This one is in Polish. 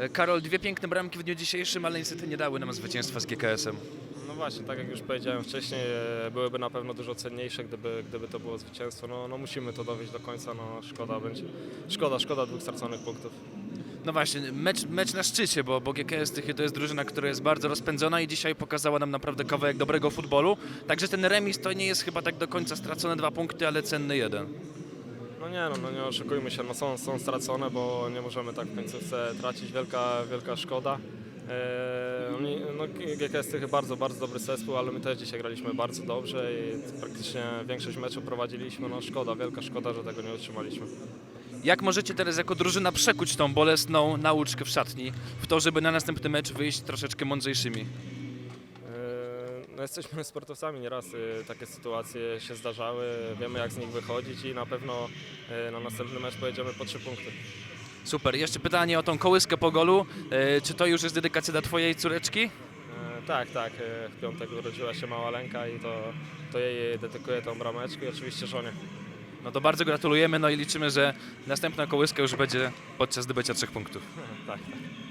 E, Karol, dwie piękne bramki w dniu dzisiejszym, ale niestety nie dały nam zwycięstwa z GKS-em. No właśnie, tak jak już powiedziałem wcześniej, e, byłyby na pewno dużo cenniejsze, gdyby, gdyby to było zwycięstwo. No, no musimy to dowieść do końca, no szkoda będzie. Szkoda, szkoda dwóch straconych punktów. No właśnie, mecz, mecz na szczycie, bo, bo GKS Tychy to jest drużyna, która jest bardzo rozpędzona i dzisiaj pokazała nam naprawdę kawałek dobrego futbolu. Także ten remis to nie jest chyba tak do końca stracone dwa punkty, ale cenny jeden. No nie no, no nie oszukujmy się, no są, są stracone, bo nie możemy tak w końcówce tracić, wielka, wielka szkoda. Eee, no, GKS Tychy bardzo, bardzo dobry zespół, ale my też dzisiaj graliśmy bardzo dobrze i praktycznie większość meczu prowadziliśmy. No szkoda, wielka szkoda, że tego nie utrzymaliśmy. Jak możecie teraz jako drużyna przekuć tą bolesną nauczkę w szatni w to, żeby na następny mecz wyjść troszeczkę mądrzejszymi? No jesteśmy sportowcami, nieraz y, takie sytuacje się zdarzały, wiemy jak z nich wychodzić i na pewno y, na następny mecz pojedziemy po trzy punkty. Super. Jeszcze pytanie o tą kołyskę po golu. E, Czy to już jest dedykacja dla twojej córeczki? Eee, Tak, tak, y, w piątek urodziła się mała Lenka i to, to jej dedykuję tą brameczkę i oczywiście żonie. No to bardzo gratulujemy, no i liczymy, że następna kołyska już będzie podczas zdobycia trzech punktów. Tak, tak.